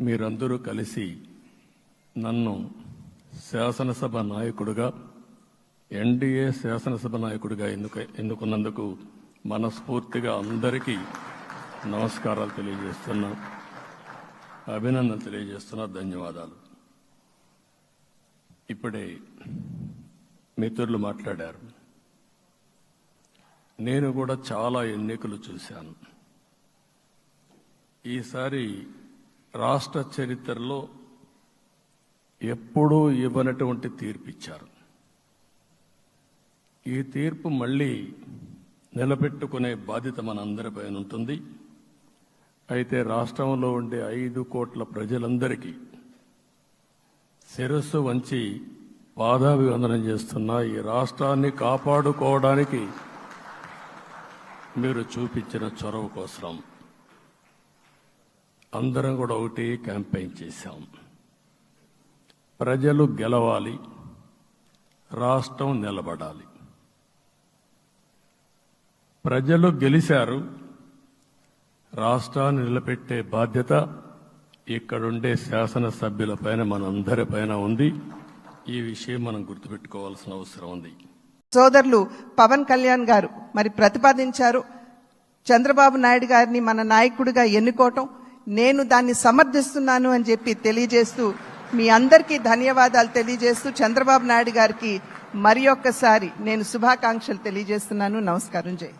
మీరందరూ కలిసి నన్ను శాసనసభ నాయకుడుగా ఎన్డీఏ శాసనసభ నాయకుడిగా ఎందుకు ఎన్నుకున్నందుకు మనస్ఫూర్తిగా అందరికీ నమస్కారాలు తెలియజేస్తున్నా అభినందనలు తెలియజేస్తున్నా ధన్యవాదాలు. ఇప్పుడే మిత్రులు మాట్లాడారు. నేను కూడా చాలా ఎన్నికలు చూశాను. ఈసారి రాష్ట్ర చరిత్రలో ఎప్పుడూ ఇవ్వనటువంటి తీర్పు ఇచ్చారు ఈ తీర్పు మళ్ళీ నిలబెట్టుకునే బాధ్యత మనందరిపైన ఉంటుంది. అయితే రాష్ట్రంలో ఉండే ఐదు కోట్ల ప్రజలందరికీ శిరస్సు వంచి పాదాభివందనం చేస్తున్న ఈ రాష్ట్రాన్ని కాపాడుకోవడానికి మీరు చూపించిన చొరవ కోసం అందరం కూడా ఒకటే క్యాంపెయిన్ చేశాం. ప్రజలు గెలవాలి రాష్ట్రం నిలబడాలి. ప్రజలు గెలిచారు రాష్ట్రాన్ని నిలబెట్టే బాధ్యత ఇక్కడుండే శాసనసభ్యులపైన మనందరిపైన ఉంది. ఈ విషయం మనం గుర్తుపెట్టుకోవాల్సిన అవసరం ఉంది. సోదరులు పవన్ కళ్యాణ్ గారు మరి ప్రతిపాదించారు. చంద్రబాబు నాయుడు గారిని మన నాయకుడిగా ఎన్నుకోవటం నేను దాన్ని సమర్థిస్తున్నాను అని చెప్పి తెలియజేస్తూ మీ అందరికీ ధన్యవాదాలు తెలియజేస్తూ చంద్రబాబు నాయుడు గారికి మరి ఒక్కసారి నేను శుభాకాంక్షలు తెలియజేస్తున్నాను. నమస్కారం జై